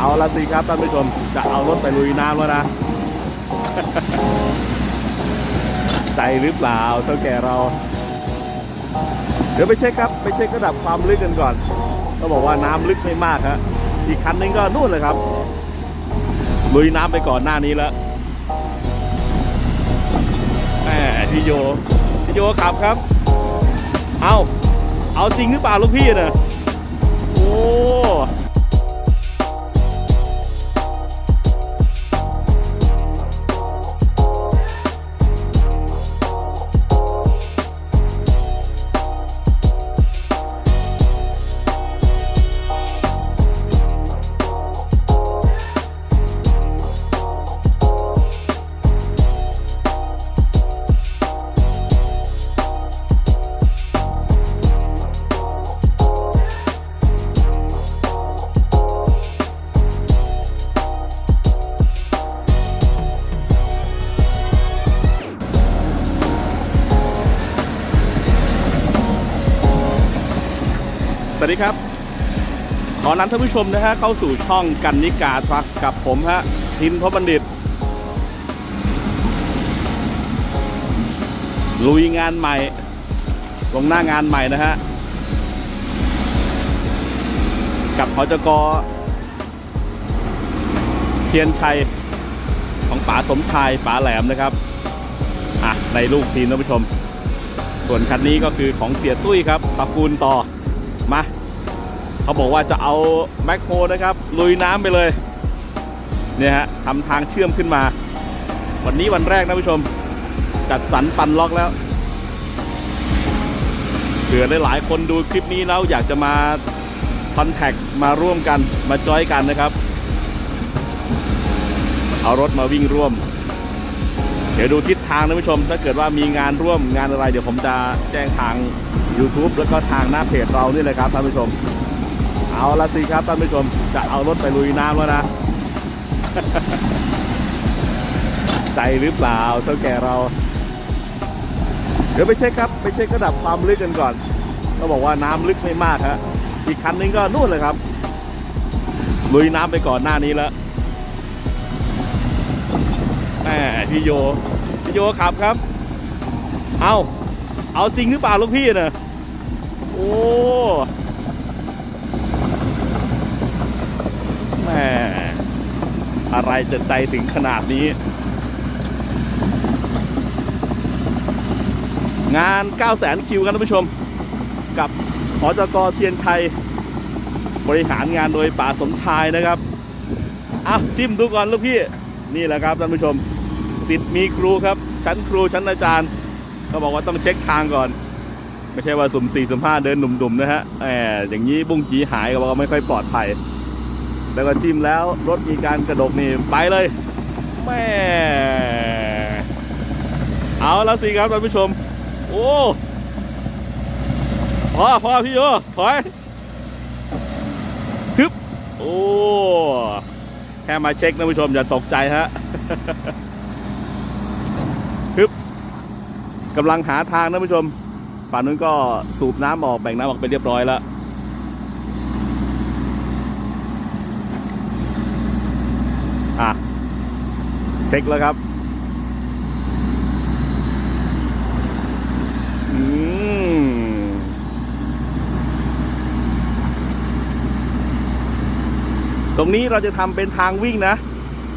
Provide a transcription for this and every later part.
เอาละสิครับท่านผู้ชมจะเอารถไปลุยน้ำแล้วนะ ใจหรือเปล่าเท่าแก่เรา เดี๋ยวไปเช็คครับ ไปเช็คระดับความลึกกันก่อน ก็บอกว่าน้ำลึกไม่มากฮะอีกคันนึงก็นู่นเลยครับ ลุยน้ำไปก่อนหน้านี้แล้วแหมพี่โยพี่โยขับครับ เอาเอาจริงหรือเปล่าลูกพี่เนะโอ้ สวัสดีครับ ขอนำท่านผู้ชมนะฮะเข้าสู่ช่องกันนิกาทรักกับผมฮะทินทบบัณฑิต ลุยงานใหม่ ลงหน้างานใหม่นะฮะ กับหจกเทียนชัยของป๋าสมชายป๋าแหลมนะครับอะในลูกทีมท่านผู้ชม ส่วนคันนี้ก็คือของเสียตุ้ยครับตระกูลต่อ มาเขาบอกว่าจะเอาแมคโครนะครับ ลุยน้ำไปเลย เนี่ยฮะทำทางเชื่อมขึ้นมา วันนี้วันแรกนะผู้ชม จัดสรรปันล็อกแล้วเผื่อหลายๆคนดูคลิปนี้แล้วอยากจะมาคอนแทคมาร่วมกันมาจอยกันนะครับ เอารถมาวิ่งร่วม ดี๋ยวดูทิศทางนะผู้ชม ถ้าเกิดว่ามีงานร่วมงานอะไร เดี๋ยวผมจะแจ้งทาง YouTube แล้วก็ทางหน้าเพจเรานี่เลยครับท่านผู้ชม เอาละสิครับท่านผู้ชมจะเอารถไปลุยน้ำแล้วนะ ใจหรือเปล่าเท่าแก่เรา เดี๋ยวไปเช็คครับ ไปเช็คระดับความลึกกันก่อน ก็บอกว่าน้ำลึกไม่มากฮะอีกคันนึงก็นู่นเลยครับลุยน้ำไปก่อนหน้านี้แล้ว พี่โย พี่โยขับครับ เอาเอาจริงหรือเปล่าลูกพี่เนะโอ้แหมอะไรจะใจถึงขนาดนี้ งาน 9 0 0 0 0คิวกันท่านผู้ชม กับหอจกเทียนชัย บริหารงานโดยป่าสมชายนะครับอะจิ้มดูก่อนลูกพี่ นี่แหละครับท่านผู้ชมิทธิ์มีครูครับ ชั้นครูชั้นอาจารย์เขาบอกว่าต้องเช็คทางก่อน ไม่ใช่ว่าสุ่มสี่สุ่มห้าเดินหนุ่มๆนะฮะแหมอย่างนี้บุ้งจีหายก็บอกว่าไม่ค่อยปลอดภัย แล้วก็จิ้มแล้วรถมีการกระดกนี่ไปเลยแม่เอาแล้วสิครับท่านผู้ชม โอ้พอพอพี่โยถอยฮึบโอ้แค่มาเช็คนะผู้ชมอย่าตกใจฮะ ฮึบ กำลังหาทางนะผู้ชมฝั่งนู้นก็สูบน้ำออกแบ่งน้ำออกไปเรียบร้อยแล้วอะเช็คแล้วครับอืมตรงนี้เราจะทำเป็นทางวิ่งนะ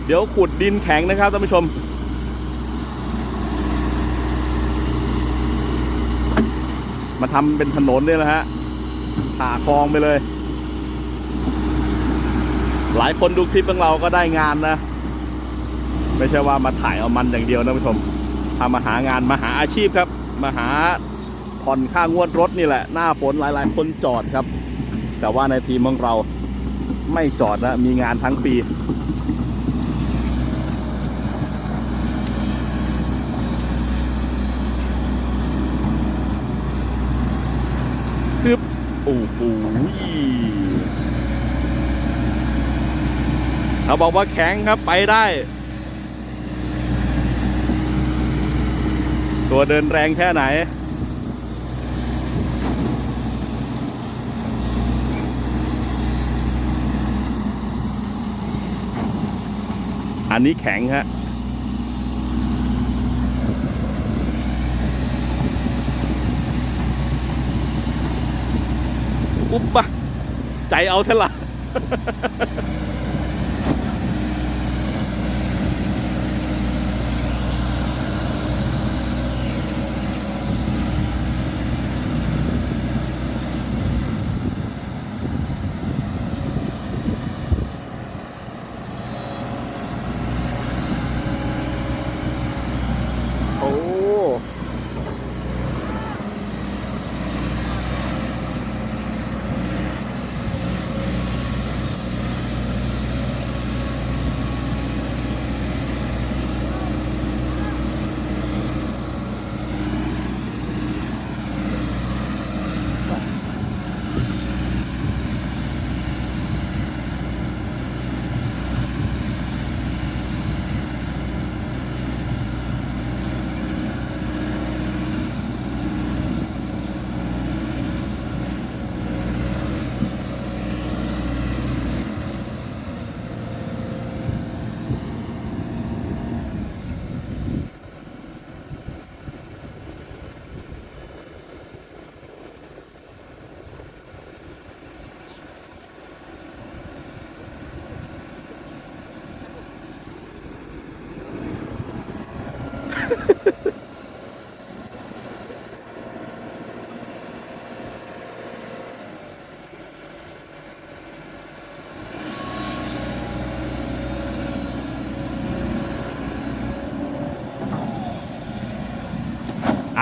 เดี๋ยวขุดดินแข็งนะครับท่านผู้ชม มาทำเป็นถนนเนี่ยนะฮะผ่าคลองไปเลย หลายคนดูคลิปของเราก็ได้งานนะ ไม่ใช่ว่ามาถ่ายเอามันอย่างเดียวนะผู้ชมทำมาหางานมาหาอาชีพครับ มาหาผ่อนค่างวดรถนี่แหละ หน้าฝนหลายๆ คนจอดครับ แต่ว่าในทีมของเราไม่จอดนะ มีงานทั้งปี คือโอ้โหเขาบอกว่าแข็งครับไปได้ ตัวเดินแรงแค่ไหน อันนี้แข็งฮะ อุ๊บปะใจเอาเถอะละ โอ้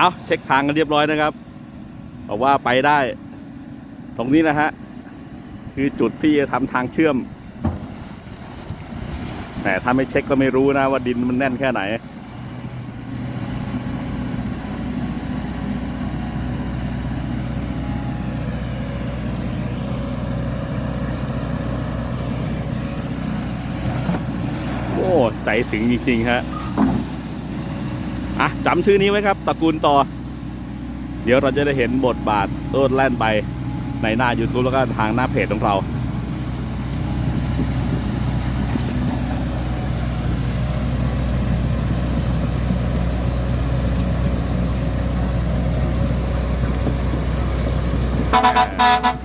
เอาเช็คทางกันเรียบร้อยนะครับบอกว่าไปได้ ตรงนี้นะฮะ คือจุดที่จะทำทางเชื่อม แต่ถ้าไม่เช็คก็ไม่รู้นะว่าดินมันแน่นแค่ไหนโอ้ใจถึงจริงๆฮะ อะจำชื่อนี้ไว้ครับตระกูลต่อเดี๋ยวเราจะได้เห็นบทบาทโลดแล่นไปในหน้า YouTube แล้วก็ทางหน้าเพจของเราสุด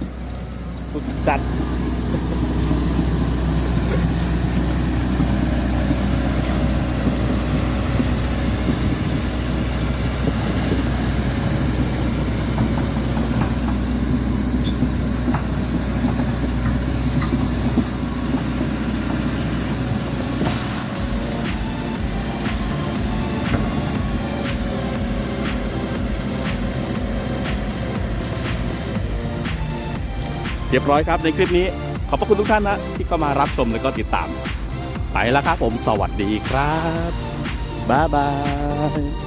เรียบร้อยครับในคลิปนี้ขอบพระคุณทุกท่านนะที่เข้ามารับชมและก็ติดตาม ไปแล้วครับผมสวัสดีครับบ๊ายบาย